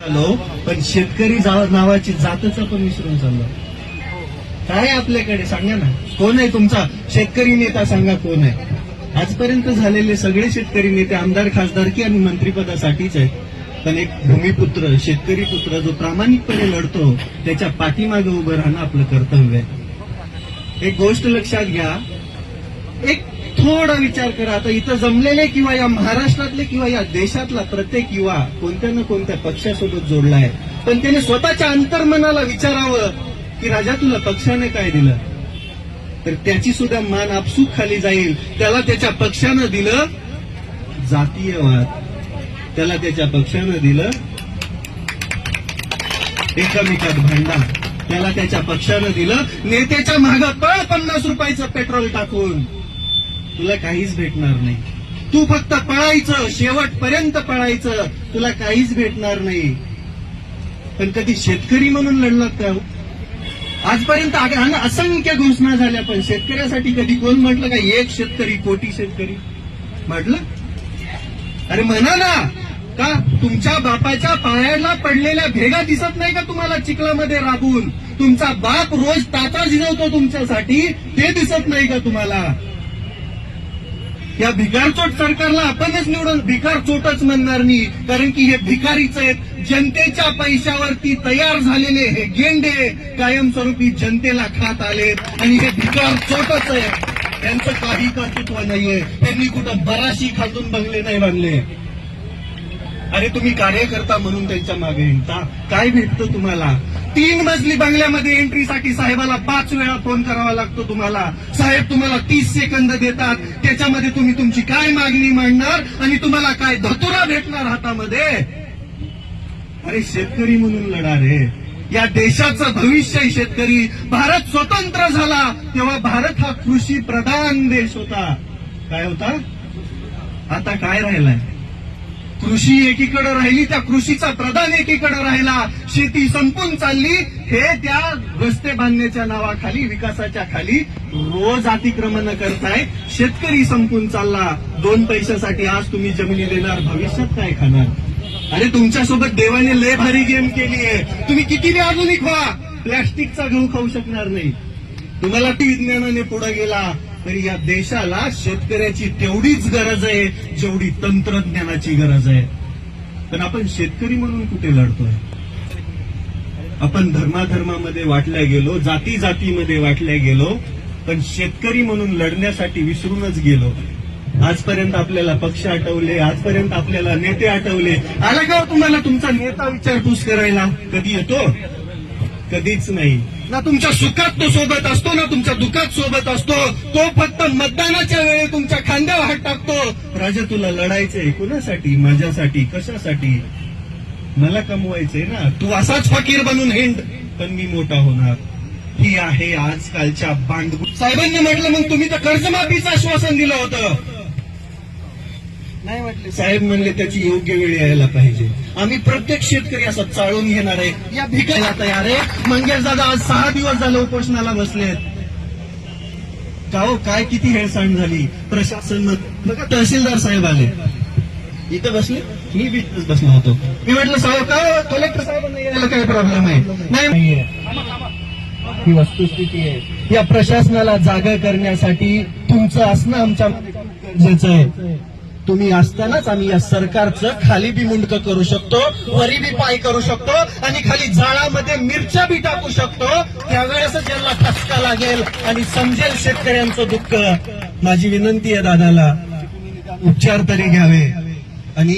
आलो पण शेतकरी नावाची जातच आपण विसरून चाललो. काय आपल्याकडे? सांगा ना. कोण आहे तुमचा? शेतकरी नेता सांगा कोण आहे. आजपर्यंत झालेले सगळे शेतकरी नेते आमदार खासदारकी आणि मंत्रीपदासाठीच आहेत. पण एक भूमिपुत्र शेतकरी पुत्र जो प्रामाणिकपणे लढतो त्याच्या पाठीमागे उभं राहणं आपलं कर्तव्य आहे. एक गोष्ट लक्षात घ्या. एक थोडा विचार करा. आता इथं जमलेले किंवा या महाराष्ट्रातले किंवा या देशातला प्रत्येक युवा कोणत्या ना कोणत्या पक्षासोबत जोडला आहे. पण त्याने स्वतःच्या अंतर्मनाला विचारावं की राजा तुला पक्षाने काय दिलं? तर त्याची सुद्धा मान आपसूक खाली जाईल. त्याला त्याच्या पक्षानं दिलं जातीयवाद. त्याला त्याच्या पक्षानं दिलं एकमेकात भांडा त्याला त्याच्या पक्षानं दिलं नेत्याच्या मागं पळ पन्नास रुपयाचं पेट्रोल टाकून. तुला काहीच भेटणार नाही. तू फक्त पळायचं शेवटपर्यंत पळायचं तुला काहीच भेटणार नाही. पण कधी शेतकरी म्हणून लढलात का हो? आजपर्यंत असंख्य घोषणा झाल्या पण शेतकऱ्यासाठी कधी कोण म्हटलं का एक शेतकरी कोटी शेतकरी? म्हटलं? अरे म्हणा ना का तुमच्या बापाच्या पायाला पडलेल्या भेगा दिसत नाही का तुम्हाला चिखलामध्ये राबून? तुमचा बाप रोज ताता झिजवतो तुमच्यासाठी ते दिसत नाही का तुम्हाला? या भिकारचोट सरकारला आपणच निवडून भिकार चोटच म्हणणार नाही. कारण की हे भिकारीच आहेत. जनतेच्या पैशावरती तयार झालेले हे गेंडे कायमस्वरूपी जनतेला खात आलेत. आणि हे भिकार चोटच आहे. त्यांचं काही कर्तृत्व नाहीये. त्यांनी कुठं बराशी खाजून बंगले नाही बांधले. अरे तुम्ही कार्यकर्ता म्हणून त्यांच्या मागे हिंडता. काय भेटतं तुम्हाला? तीन मजली बंगल्यामध्ये एंट्रीसाठी साहेबाला पाच वेळा फोन करावा लागतो तुम्हाला. साहेब तुम्हाला तीस सेकंद देतात. त्याच्यामध्ये तुम्ही तुमची काय मागणी मांडणार आणि तुम्हाला काय धतुरा भेटणार हातामध्ये? अरे शेतकरी म्हणून लढा रे. या देशाचं भविष्य शेतकरी. भारत स्वतंत्र झाला. तेव्हा भारत हा कृषी प्रधान देश होता. काय होता? आता काय राहिलाय? कृषी एकीकडे राहिली त्या कृषीचा प्रधान एकीकडे राहिला. शेती संपून चालली. हे त्या रस्ते बांधण्याच्या नावाखाली विकासाच्या खाली रोज अतिक्रमण करताय शेतकरी संपून चालला. दोन पैशासाठी आज तुम्ही जमिनी देणार. भविष्यात काय खाणार? अरे तुमच्यासोबत देवाने लय भारी गेम केली आहे. तुम्ही किती आधुनिक व्हा. प्लॅस्टिकचा गहू खाऊ शकणार नाही. तुम्हाला ती विज्ञानाने पुढे गेला. तरी या देशाला शेतकऱ्याची तेवढीच गरज आहे जेवढी तंत्रज्ञानाची गरज आहे. पण आपण शेतकरी म्हणून कुठे लढतोय? आपण धर्माधर्मामध्ये वाटल्या गेलो जाती जातीमध्ये वाटल्या गेलो पण शेतकरी म्हणून लढण्यासाठी विसरूनच गेलो. आजपर्यंत आपल्याला पक्ष आठवले आजपर्यंत आपल्याला नेते आठवले. आला का हो तुम्हाला तुमचा नेता विचारपूस करायला? कधी येतो? कधीच नाही. ना तुमच्या सुखात तो सोबत असतो ना तुमच्या दुःखात सोबत असतो. तो फक्त मतदानाच्या वेळी तुमच्या खांद्यावर हात टाकतो. राजा तुला लढायचंय कुणासाठी? माझ्यासाठी? कशासाठी? मला कमवायचंय ना? तू असाच फकीर बनून हिंड. पण मी मोठा होणार. ही आहे आजकालच्या बांधगु साहेबांनी म्हटलं मग तुम्ही तर कर्जमाफीचं आश्वासन दिलं होतं. नाही म्हटले साहेब. म्हणले त्याची योग्य वेळ यायला पाहिजे. आम्ही प्रत्येक शेतकरी असं चाळून घेणार आहे. या भिकायला तयार आहे. मंगेश दादा आज सहा दिवस झालं उपोषणाला बसलेत का हो काय किती हेळसांड झाली? प्रशासन बघा तहसीलदार साहेब आले. इथं बसले? मी बी बसलो होतो. मी म्हटलं साहेब काय कलेक्टर साहेबांना यायला काय प्रॉब्लेम आहे? नाही. नाहीये. ही वस्तुस्थिती आहे. या प्रशासनाला जागा करण्यासाठी तुमचं असणं आमच्या गरजेचं आहे. तुम्ही असतानाच आम्ही या सरकारचं खाली बी मुंडक करू शकतो वरी बी पाय करू शकतो आणि खाली जाळामध्ये मिरच्या बी टाकू शकतो. त्यावेळेस ज्यांना ठसका लागेल आणि समजेल शेतकऱ्यांचं दुःख माझी विनंती आहे दादाला. उपचार तरी घ्यावे. आणि